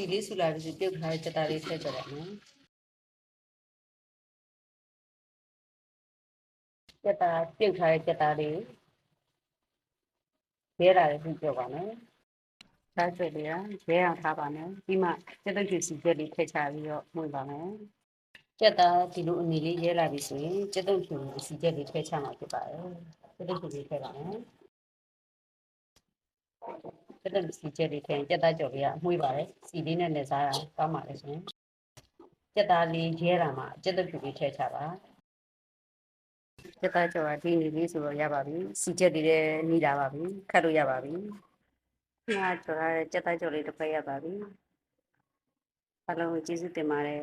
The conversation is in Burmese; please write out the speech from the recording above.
စီလေးဆူလာပြီးပြုတ်ထားတဲ့ကြက်သားလေးထည့်ကြပါမယ်ကြက်သားပြုတ်ထားတဲ့ကြက်သားလေးရဲလာတယ်ပြီးပြောပါမယ်စားကြလေးကရဲအောင်ထားပါမယ်ပြီးမှကြက်သွဖြူစီကြက်လေးထည့်ချပြီးတော့မှုပါမယ်ကြက်သားဒီလိုအနေလေးရဲလာပြီဆိုရင်ကြက်သွဖြူစီကြက်လေးထည့်ချမှာဖြစ်ပါတယ်ကြက်သွဖြူလေးထည့်ပါမယ် ကျက်တဲ့စီချက်လေးထည့်ရင်ကျက်သားကြော်လေးကအမွှေးပါတယ်စီလေးနဲ့လည်းစားတာကောင်းပါလေရှင်ကျက်သားလေးရဲတာမှာကျက်တဲ့ဖြူလေးထည့်ချပါကျက်သားကြော်ကဒီနေလေးဆိုတော့ရပါပြီစီချက်လေးလည်းနှီးလာပါပြီခတ်လို့ရပါပြီငါကြော်ရတဲ့ကျက်သားကြော်လေးတစ်ဖက်ရပါပြီအားလုံးကိုကျေးဇူးတင်ပါတယ်